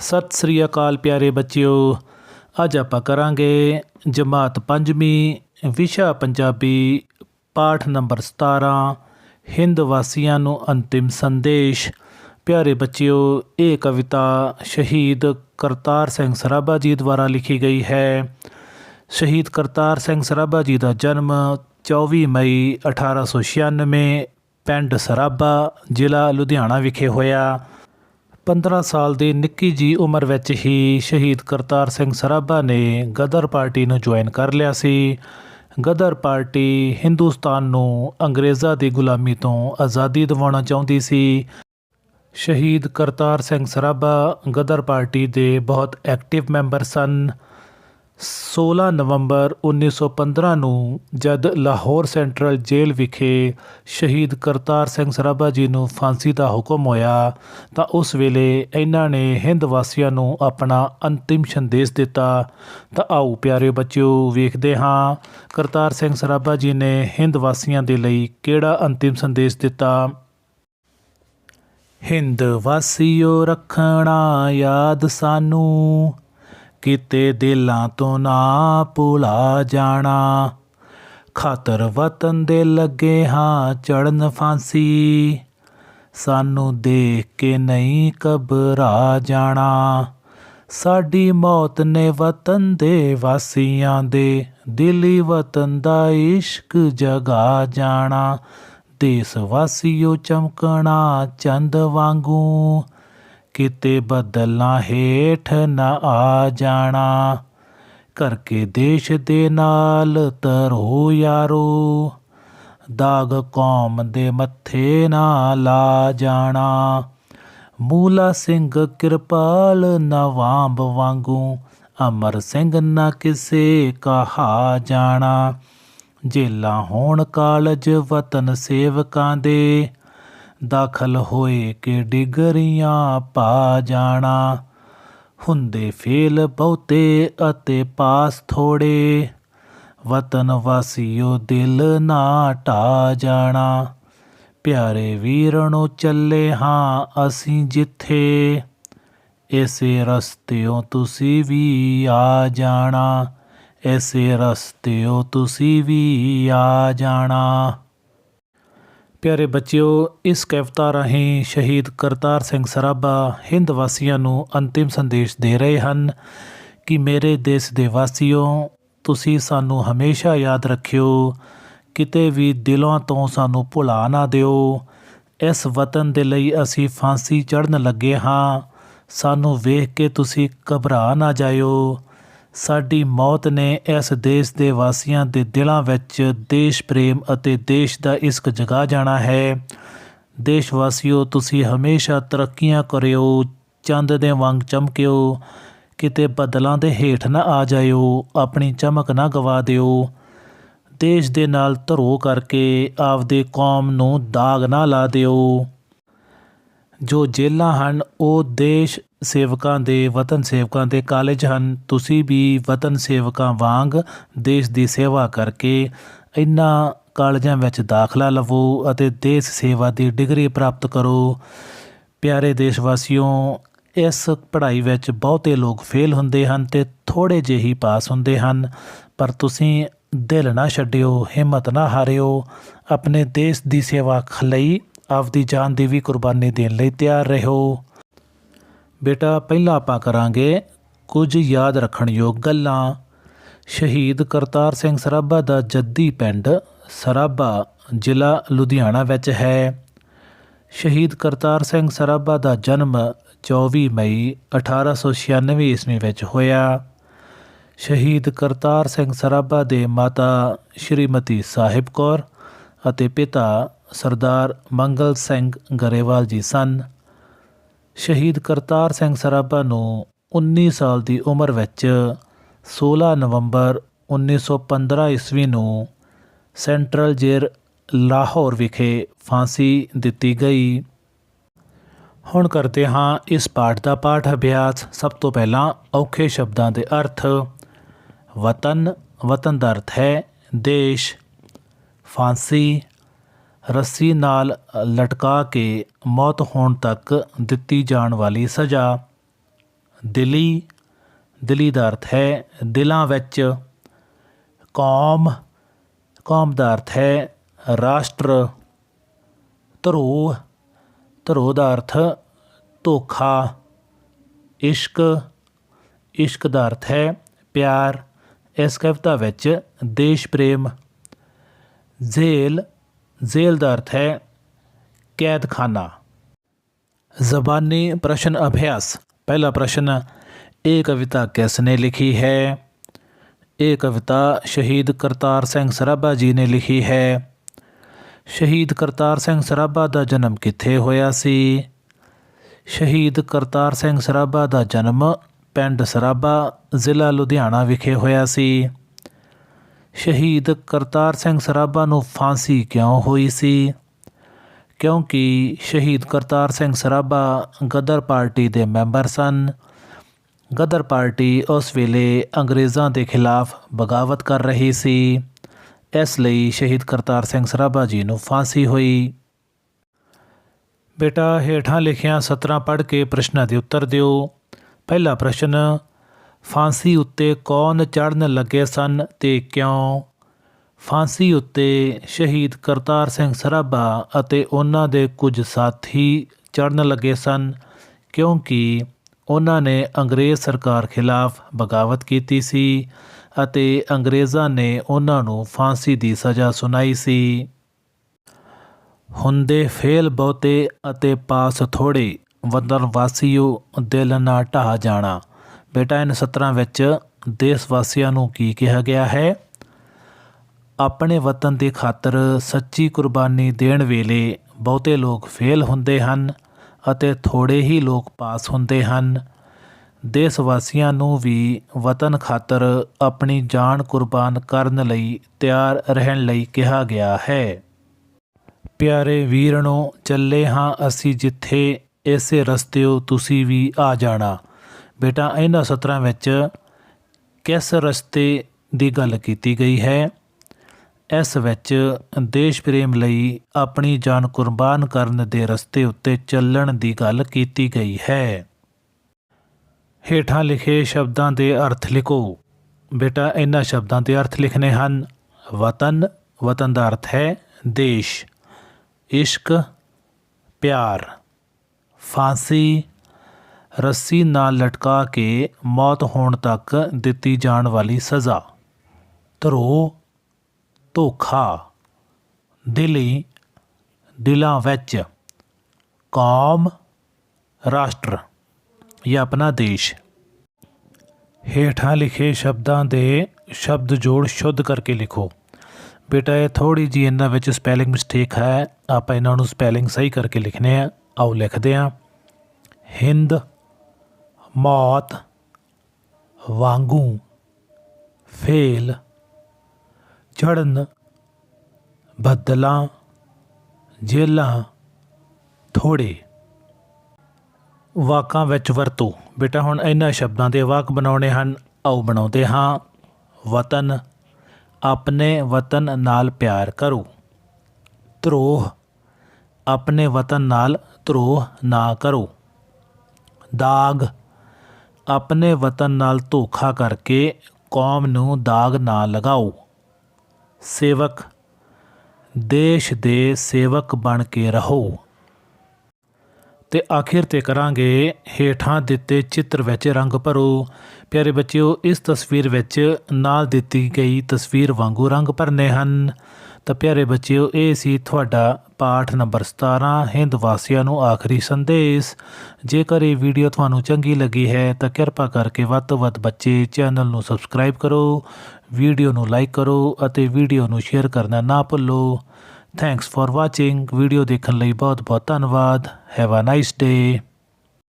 ਸਤਿ ਸ੍ਰੀ ਅਕਾਲ ਪਿਆਰੇ ਬੱਚਿਓ। ਅੱਜ ਆਪਾਂ ਕਰਾਂਗੇ ਜਮਾਤ ਪੰਜਵੀਂ, ਵਿਸ਼ਾ ਪੰਜਾਬੀ, ਪਾਠ ਨੰਬਰ 17 ਹਿੰਦ ਵਾਸੀਆਂ ਨੂੰ ਅੰਤਿਮ ਸੰਦੇਸ਼। ਪਿਆਰੇ ਬੱਚਿਓ, ਇਹ ਕਵਿਤਾ ਸ਼ਹੀਦ ਕਰਤਾਰ ਸਿੰਘ ਸਰਾਭਾ ਜੀ ਦੁਆਰਾ ਲਿਖੀ ਗਈ ਹੈ। ਸ਼ਹੀਦ ਕਰਤਾਰ ਸਿੰਘ ਸਰਾਭਾ ਜੀ ਦਾ ਜਨਮ 24 ਮਈ 1896 ਪਿੰਡ ਸਰਾਭਾ, ਜ਼ਿਲ੍ਹਾ ਲੁਧਿਆਣਾ ਵਿਖੇ ਹੋਇਆ। 15 ਸਾਲ ਦੀ ਨਿੱਕੀ ਜੀ ਉਮਰ ਵਿੱਚ ਹੀ ਸ਼ਹੀਦ ਕਰਤਾਰ ਸਿੰਘ ਸਰਾਭਾ ਨੇ ਗਦਰ ਪਾਰਟੀ ਨੂੰ ਜੁਆਇਨ ਕਰ ਲਿਆ ਸੀ। ਗਦਰ ਪਾਰਟੀ ਹਿੰਦੁਸਤਾਨ ਨੂੰ ਅੰਗਰੇਜ਼ਾਂ ਦੀ ਗੁਲਾਮੀ ਤੋਂ ਆਜ਼ਾਦੀ ਦਿਵਾਉਣਾ ਚਾਹੁੰਦੀ ਸੀ। ਸ਼ਹੀਦ ਕਰਤਾਰ ਸਿੰਘ ਸਰਾਭਾ ਗਦਰ ਪਾਰਟੀ ਦੇ ਬਹੁਤ ਐਕਟਿਵ ਮੈਂਬਰ ਸਨ। 16 ਨਵੰਬਰ 1915 ਨੂੰ ਜਦ ਲਾਹੌਰ ਸੈਂਟਰਲ ਜੇਲ੍ਹ ਵਿਖੇ ਸ਼ਹੀਦ ਕਰਤਾਰ ਸਿੰਘ ਸਰਾਭਾ ਜੀ ਨੂੰ ਫਾਂਸੀ ਦਾ ਹੁਕਮ ਹੋਇਆ, ਤਾਂ ਉਸ ਵੇਲੇ ਇਹਨਾਂ ਨੇ ਹਿੰਦ ਵਾਸੀਆਂ ਨੂੰ ਆਪਣਾ ਅੰਤਿਮ ਸੰਦੇਸ਼ ਦਿੱਤਾ। ਤਾਂ ਆਓ ਪਿਆਰੇ ਬੱਚਿਓ, ਵੇਖਦੇ ਹਾਂ ਕਰਤਾਰ ਸਿੰਘ ਸਰਾਭਾ ਜੀ ਨੇ ਹਿੰਦ ਵਾਸੀਆਂ ਦੇ ਲਈ ਕਿਹੜਾ ਅੰਤਿਮ ਸੰਦੇਸ਼ ਦਿੱਤਾ। ਹਿੰਦ ਵਾਸੀਓ, ਰੱਖਣਾ ਯਾਦ ਸਾਨੂੰ। ਕਿਤੇ ਦਿਲਾਂ ਤੋਂ ਨਾ ਭੁਲਾ ਜਾਣਾ। ਖਾਤਰ ਵਤਨ ਦੇ ਲੱਗੇ ਹਾਂ ਚੜਨ ਫਾਂਸੀ। ਸਾਨੂੰ ਦੇਖ ਕੇ ਨਹੀਂ ਘਬਰਾ ਜਾਣਾ। ਸਾਡੀ ਮੌਤ ਨੇ ਵਤਨ ਦੇ ਵਾਸੀਆਂ ਦੇ ਦਿਲੀ ਵਤਨ ਦਾ ਇਸ਼ਕ ਜਗਾ ਜਾਣਾ। ਦੇਸ ਵਾਸੀਓ ਚਮਕਣਾ ਚੰਦ ਵਾਂਗੂ। ਕਿਤੇ ਬਦਲਾਂ ਹੇਠ ਨਾ ਆ ਜਾਣਾ। ਕਰਕੇ ਦੇਸ਼ ਦੇ ਨਾਲ ਤਰੋ ਯਾਰੋ। ਦਾਗ ਕੌਮ ਦੇ ਮੱਥੇ ਨਾ ਲਾ ਜਾਣਾ। ਮੂਲਾ ਸਿੰਘ ਕਿਰਪਾਲ ਨਵਾਬ ਵਾਂਗੂ, ਅਮਰ ਸਿੰਘ ਨਾ ਕਿਸੇ ਕਹਾ ਜਾਣਾ। ਜੇਲਾਂ ਹੋਣ ਕਾਲਜ ਵਤਨ ਸੇਵਕਾਂ ਦੇ ਦਾਖਲ ਹੋਏ ਕਿ ਡਿਗਰੀਆਂ ਪਾ ਜਾਣਾ। ਹੁੰਦੇ ਫੇਲ ਬਹੁਤੇ ਅਤੇ ਪਾਸ ਥੋੜੇ। ਵਤਨ ਵਾਸੀਓ ਦਿਲ ਨਾ ਢਾ ਜਾਣਾ। ਪਿਆਰੇ ਵੀਰ ਨੂੰ ਚੱਲੇ ਹਾਂ ਅਸੀਂ ਜਿੱਥੇ। ਇਸੇ ਰਸਤਿਓਂ ਤੁਸੀਂ ਵੀ ਆ ਜਾਣਾ। ਇਸੇ ਰਸਤਿਓਂ ਤੁਸੀਂ ਵੀ ਆ ਜਾਣਾ। ਪਿਆਰੇ ਬੱਚਿਓ, ਇਸ ਕਵਿਤਾ ਰਾਹੀਂ ਸ਼ਹੀਦ ਕਰਤਾਰ ਸਿੰਘ ਸਰਾਭਾ ਹਿੰਦ ਵਾਸੀਆਂ ਨੂੰ ਅੰਤਿਮ ਸੰਦੇਸ਼ ਦੇ ਰਹੇ ਹਨ ਕਿ ਮੇਰੇ ਦੇਸ਼ ਦੇ ਵਾਸੀਓ, ਤੁਸੀਂ ਸਾਨੂੰ ਹਮੇਸ਼ਾ ਯਾਦ ਰੱਖਿਓ, ਕਿਤੇ ਵੀ ਦਿਲਾਂ ਤੋਂ ਸਾਨੂੰ ਭੁਲਾ ਨਾ ਦਿਓ। ਇਸ ਵਤਨ ਦੇ ਲਈ ਅਸੀਂ ਫਾਂਸੀ ਚੜਨ ਲੱਗੇ ਹਾਂ। ਸਾਨੂੰ ਵੇਖ ਕੇ ਤੁਸੀਂ ਘਬਰਾ ਨਾ ਜਾਇਓ। ਸਾਡੀ ਮੌਤ ਨੇ ਇਸ ਦੇਸ਼ ਦੇ ਵਾਸੀਆਂ ਦੇ ਦਿਲਾਂ ਵਿੱਚ ਦੇਸ਼ ਪ੍ਰੇਮ ਅਤੇ ਦੇਸ਼ ਦਾ ਇਸ਼ਕ ਜਗਾ ਜਾਣਾ ਹੈ। ਦੇਸ਼ ਵਾਸੀਓ ਤੁਸੀਂ ਹਮੇਸ਼ਾ ਤਰੱਕੀਆਂ ਕਰਿਓ, ਚੰਦ ਦੇ ਵਾਂਗ ਚਮਕਿਓ, ਕਿਤੇ ਬਦਲਾਂ ਦੇ ਹੇਠ ਨਾ ਆ ਜਾਇਓ, ਆਪਣੀ ਚਮਕ ਨਾ ਗਵਾ ਦਿਓ। ਦੇਸ਼ ਦੇ ਨਾਲ ਧਰੋ ਕਰਕੇ ਆਪਦੇ ਕੌਮ ਨੂੰ ਦਾਗ ਨਾ ਲਾ ਦਿਓ। ਜੋ ਜੇਲਾਂ ਹਨ, ਉਹ ਦੇਸ਼ ਸੇਵਕਾਂ ਦੇ ਵਤਨ ਸੇਵਕਾਂ ਦੇ ਕਾਲਜ ਹਨ। ਤੁਸੀਂ ਵੀ ਵਤਨ ਸੇਵਕਾਂ ਵਾਂਗ ਦੇਸ਼ ਦੀ ਸੇਵਾ ਕਰਕੇ ਇਨ੍ਹਾਂ ਕਾਲਜਾਂ ਵਿੱਚ ਦਾਖਲਾ ਲਵੋ ਅਤੇ ਦੇਸ਼ ਸੇਵਾ ਦੀ ਡਿਗਰੀ ਪ੍ਰਾਪਤ ਕਰੋ। ਪਿਆਰੇ ਦੇਸ਼ ਵਾਸੀਓ ਇਸ ਪੜ੍ਹਾਈ ਵਿੱਚ ਬਹੁਤੇ ਲੋਕ ਫੇਲ ਹੁੰਦੇ ਹਨ ਤੇ ਥੋੜੇ ਜਿਹੇ ਹੀ ਪਾਸ ਹੁੰਦੇ ਹਨ। ਪਰ ਤੁਸੀਂ ਦਿਲ ਨਾ ਛੱਡਿਓ, ਹਿੰਮਤ ਨਾ ਹਾਰਿਓ। ਆਪਣੇ ਦੇਸ਼ ਦੀ ਸੇਵਾ ਲਈ ਆਪਦੀ ਜਾਨ ਦੀ ਵੀ ਕੁਰਬਾਨੀ ਦੇਣ ਲਈ ਤਿਆਰ ਰਹੋ। ਬੇਟਾ, ਪਹਿਲਾਂ ਆਪਾਂ ਕਰਾਂਗੇ ਕੁਝ ਯਾਦ ਰੱਖਣ ਯੋਗ ਗੱਲਾਂ। ਸ਼ਹੀਦ ਕਰਤਾਰ ਸਿੰਘ ਸਰਾਭਾ ਦਾ ਜੱਦੀ ਪਿੰਡ ਸਰਾਭਾ ਜ਼ਿਲ੍ਹਾ ਲੁਧਿਆਣਾ ਵਿੱਚ ਹੈ। ਸ਼ਹੀਦ ਕਰਤਾਰ ਸਿੰਘ ਸਰਾਭਾ ਦਾ ਜਨਮ 24 ਮਈ 1896 ਈਸਵੀ ਵਿੱਚ ਹੋਇਆ। ਸ਼ਹੀਦ ਕਰਤਾਰ ਸਿੰਘ ਸਰਾਭਾ ਦੇ ਮਾਤਾ ਸ਼੍ਰੀਮਤੀ ਸਾਹਿਬ ਕੌਰ ਅਤੇ ਪਿਤਾ ਸਰਦਾਰ ਮੰਗਲ ਸਿੰਘ ਗਰੇਵਾਲ ਜੀ ਸਨ। ਸ਼ਹੀਦ ਕਰਤਾਰ ਸਿੰਘ ਸਰਾਭਾ ਨੂੰ 19 ਸਾਲ ਦੀ ਉਮਰ ਵਿੱਚ 16 ਨਵੰਬਰ 1915 ਈਸਵੀ ਨੂੰ ਸੈਂਟਰਲ ਜੇਰ ਲਾਹੌਰ ਵਿਖੇ ਫਾਂਸੀ ਦਿੱਤੀ ਗਈ। ਹੁਣ ਕਰਦੇ ਹਾਂ ਇਸ ਪਾਠ ਦਾ ਪਾਠ ਅਭਿਆਸ। ਸਭ ਤੋਂ ਪਹਿਲਾਂ ਔਖੇ ਸ਼ਬਦਾਂ ਦੇ ਅਰਥ। ਵਤਨ ਵਤਨ ਦਾ ਅਰਥ ਹੈ ਦੇਸ਼। ਫਾਂਸੀ ਰੱਸੀ ਨਾਲ ਲਟਕਾ ਕੇ ਮੌਤ ਹੋਣ ਤੱਕ ਦਿੱਤੀ ਜਾਣ ਵਾਲੀ ਸਜ਼ਾ। ਦਿਲੀ ਦਿਲੀ ਦਾ ਅਰਥ ਹੈ ਦਿਲਾਂ ਵਿੱਚ। ਕੌਮ ਕੌਮ ਦਾ ਅਰਥ ਹੈ ਰਾਸ਼ਟਰ। ਧਰੋਹ ਧਰੋਹ ਦਾ ਅਰਥ ਧੋਖਾ। ਇਸ਼ਕ ਇਸ਼ਕ ਦਾ ਅਰਥ ਹੈ ਪਿਆਰ। ਇਸ ਕਵਿਤਾ ਵਿੱਚ ਦੇਸ਼ ਪ੍ਰੇਮ ਜ਼ੇਲ ਜ਼ੇਲ ਦਾ ਅਰਥ ਹੈ ਕੈਦਖਾਨਾ। ਜ਼ਬਾਨੀ ਪ੍ਰਸ਼ਨ ਅਭਿਆਸ। ਪਹਿਲਾ ਪ੍ਰਸ਼ਨ, ਇਹ ਕਵਿਤਾ ਕਿਸ ਨੇ ਲਿਖੀ ਹੈ? ਇਹ ਕਵਿਤਾ ਸ਼ਹੀਦ ਕਰਤਾਰ ਸਿੰਘ ਸਰਾਭਾ ਜੀ ਨੇ ਲਿਖੀ ਹੈ। ਸ਼ਹੀਦ ਕਰਤਾਰ ਸਿੰਘ ਸਰਾਭਾ ਦਾ ਜਨਮ ਕਿੱਥੇ ਹੋਇਆ ਸੀ? ਸ਼ਹੀਦ ਕਰਤਾਰ ਸਿੰਘ ਸਰਾਭਾ ਦਾ ਜਨਮ ਪਿੰਡ ਸਰਾਭਾ, ਜ਼ਿਲ੍ਹਾ ਲੁਧਿਆਣਾ ਵਿਖੇ ਹੋਇਆ ਸੀ। ਸ਼ਹੀਦ ਕਰਤਾਰ ਸਿੰਘ ਸਰਾਭਾ ਨੂੰ ਫਾਂਸੀ ਕਿਉਂ ਹੋਈ ਸੀ? ਕਿਉਂਕਿ ਸ਼ਹੀਦ ਕਰਤਾਰ ਸਿੰਘ ਸਰਾਭਾ ਗਦਰ ਪਾਰਟੀ ਦੇ ਮੈਂਬਰ ਸਨ। ਗਦਰ ਪਾਰਟੀ ਉਸ ਵੇਲੇ ਅੰਗਰੇਜ਼ਾਂ ਦੇ ਖਿਲਾਫ ਬਗਾਵਤ ਕਰ ਰਹੀ ਸੀ। ਇਸ ਲਈ ਸ਼ਹੀਦ ਕਰਤਾਰ ਸਿੰਘ ਸਰਾਭਾ ਜੀ ਨੂੰ ਫਾਂਸੀ ਹੋਈ। ਬੇਟਾ, ਹੇਠਾਂ ਲਿਖਿਆਂ ਸਤਰਾਂ ਪੜ੍ਹ ਕੇ ਪ੍ਰਸ਼ਨਾਂ ਦੇ ਉੱਤਰ ਦਿਓ। ਪਹਿਲਾ ਪ੍ਰਸ਼ਨ ਫਾਂਸੀ ਉੱਤੇ ਕੌਣ ਚੜ੍ਹਨ ਲੱਗੇ ਸਨ ਤੇ ਕਿਉਂ? ਫਾਂਸੀ ਉੱਤੇ ਸ਼ਹੀਦ ਕਰਤਾਰ ਸਿੰਘ ਸਰਾਭਾ ਅਤੇ ਉਹਨਾਂ ਦੇ ਕੁਝ ਸਾਥੀ ਚੜ੍ਹਨ ਲੱਗੇ ਸਨ, ਕਿਉਂਕਿ ਉਹਨਾਂ ਨੇ ਅੰਗਰੇਜ਼ ਸਰਕਾਰ ਖਿਲਾਫ ਬਗਾਵਤ ਕੀਤੀ ਸੀ ਅਤੇ ਅੰਗਰੇਜ਼ਾਂ ਨੇ ਉਹਨਾਂ ਨੂੰ ਫਾਂਸੀ ਦੀ ਸਜ਼ਾ ਸੁਣਾਈ ਸੀ। ਹੁੰਦੇ ਫੇਲ ਬਹੁਤੇ ਅਤੇ ਪਾਸ ਥੋੜੇ ਵਤਨ ਵਾਸੀਓ, ਦਿਲ ਨਾ ਢਾਹ ਜਾਣਾ। ਬੇਟਾ ਇਨ ਸਤਰਾਂ ਵਿੱਚ ਦੇਸ਼ ਵਾਸੀਆਂ ਨੂੰ ਕੀ ਕਿਹਾ ਗਿਆ ਹੈ? ਆਪਣੇ ਵਤਨ ਦੀ ਖਾਤਰ ਸੱਚੀ ਕੁਰਬਾਨੀ ਦੇਣ ਵੇਲੇ ਬਹੁਤੇ ਲੋਕ ਫੇਲ ਹੁੰਦੇ ਹਨ ਅਤੇ ਥੋੜੇ ਹੀ ਲੋਕ ਪਾਸ ਹੁੰਦੇ ਹਨ। ਦੇਸ਼ ਵਾਸੀਆਂ ਨੂੰ ਵੀ ਵਤਨ ਖਾਤਰ ਆਪਣੀ ਜਾਨ ਕੁਰਬਾਨ ਕਰਨ ਲਈ ਤਿਆਰ ਰਹਿਣ ਲਈ ਕਿਹਾ ਗਿਆ ਹੈ। ਪਿਆਰੇ ਵੀਰਣੋ ਚੱਲੇ ਹਾਂ ਅਸੀਂ ਜਿੱਥੇ, ਇਸੇ ਰਸਤਿਓ ਤੁਸੀਂ ਵੀ ਆ ਜਾਣਾ। ਬੇਟਾ, ਇਹਨਾਂ ਸਤਰਾਂ ਵਿੱਚ ਕਿਸ ਰਸਤੇ ਦੀ ਗੱਲ ਕੀਤੀ ਗਈ ਹੈ? ਇਸ ਵਿੱਚ ਦੇਸ਼ ਪ੍ਰੇਮ ਲਈ ਆਪਣੀ ਜਾਨ ਕੁਰਬਾਨ ਕਰਨ ਦੇ ਰਸਤੇ ਉੱਤੇ ਚੱਲਣ ਦੀ ਗੱਲ ਕੀਤੀ ਗਈ ਹੈ। ਹੇਠਾਂ ਲਿਖੇ ਸ਼ਬਦਾਂ ਦੇ ਅਰਥ ਲਿਖੋ। ਬੇਟਾ, ਇਹਨਾਂ ਸ਼ਬਦਾਂ ਦੇ ਅਰਥ ਲਿਖਨੇ ਹਨ। ਵਤਨ ਵਤਨ ਦਾ ਅਰਥ ਹੈ ਦੇਸ਼। ਇਸ਼ਕ, ਪਿਆਰ। ਫਾਂਸੀ ਰੱਸੀ ਨਾਲ ਲਟਕਾ ਕੇ ਮੌਤ ਹੋਣ ਤੱਕ ਦਿੱਤੀ ਜਾਣ ਵਾਲੀ ਸਜ਼ਾ। ਧਰੋ, ਧੋਖਾ। ਦਿਲੀ, ਦਿਲਾਂ ਵਿੱਚ। ਕੌਮ, ਰਾਸ਼ਟਰ। ਜਾਂ ਆਪਣਾ ਦੇਸ਼। ਹੇਠਾਂ ਲਿਖੇ ਸ਼ਬਦਾਂ ਦੇ ਸ਼ਬਦ ਜੋੜ ਸ਼ੁੱਧ ਕਰਕੇ ਲਿਖੋ। ਬੇਟਾ, ਇਹ ਥੋੜੀ ਜੀ ਇਹਨਾਂ ਵਿੱਚ ਸਪੈਲਿੰਗ ਮਿਸਟੇਕ ਹੈ। ਆਪਾਂ ਇਹਨਾਂ ਨੂੰ ਸਪੈਲਿੰਗ ਸਹੀ ਕਰਕੇ ਲਿਖਨੇ ਆ। ਆਓ ਲਿਖਦੇ ਆ ਹਿੰਦ ਮੌਤ ਵਾਂਗੂ ਫੇਲ ਚੜਨ ਬੱਦਲਾਂ ਜੇਲਾਂ ਥੋੜੇ। ਵਾਕਾਂ ਵਿੱਚ ਵਰਤੋ। ਬੇਟਾ, ਹੁਣ ਇਹਨਾਂ ਸ਼ਬਦਾਂ ਦੇ ਵਾਕ ਬਣਾਉਣੇ ਹਨ। ਆਓ ਬਣਾਉਂਦੇ ਹਾਂ। ਵਤਨ, ਆਪਣੇ ਵਤਨ ਨਾਲ ਪਿਆਰ ਕਰੋ। ਧਰੋਹ, ਆਪਣੇ ਵਤਨ ਨਾਲ ਧਰੋਹ ਨਾ ਕਰੋ। ਦਾਗ ਆਪਣੇ ਵਤਨ ਨਾਲ ਧੋਖਾ ਕਰਕੇ ਕੌਮ ਨੂੰ ਦਾਗ ਨਾ ਲਗਾਓ। ਸੇਵਕ, ਦੇਸ਼ ਦੇ ਸੇਵਕ ਬਣ ਕੇ ਰਹੋ। ਤੇ ਆਖਿਰ ਤੇ ਕਰਾਂਗੇ, ਹੇਠਾਂ ਦਿੱਤੇ ਚਿੱਤਰ ਵਿੱਚ ਰੰਗ ਭਰੋ। ਪਿਆਰੇ ਬੱਚਿਓ, ਇਸ ਤਸਵੀਰ ਵਿੱਚ ਨਾਲ ਦਿੱਤੀ ਗਈ ਤਸਵੀਰ ਵਾਂਗੂ ਰੰਗ ਭਰਨੇ ਹਨ। ਤਾਂ ਪਿਆਰੇ ਬੱਚਿਓ, ਇਹ ਸੀ ਤੁਹਾਡਾ ਪਾਠ ਨੰਬਰ 17 ਹਿੰਦ ਵਾਸੀਆਂ ਨੂੰ ਆਖਰੀ ਸੰਦੇਸ਼। ਜੇਕਰ ਇਹ ਵੀਡੀਓ ਤੁਹਾਨੂੰ ਚੰਗੀ ਲੱਗੀ ਹੈ, ਤਾਂ ਕਿਰਪਾ ਕਰਕੇ ਵੱਧ ਤੋਂ ਵੱਧ ਬੱਚੇ ਚੈਨਲ ਨੂੰ ਸਬਸਕ੍ਰਾਈਬ ਕਰੋ, ਵੀਡੀਓ ਨੂੰ ਲਾਈਕ ਕਰੋ ਅਤੇ ਵੀਡੀਓ ਨੂੰ ਸ਼ੇਅਰ ਕਰਨਾ ਨਾ ਭੁੱਲੋ। ਥੈਂਕਸ ਫॉर ਵਾਚਿੰਗ ਵੀਡੀਓ ਦੇਖਣ ਲਈ ਬਹੁਤ ਬਹੁਤ ਧੰਨਵਾਦ। Have a nice day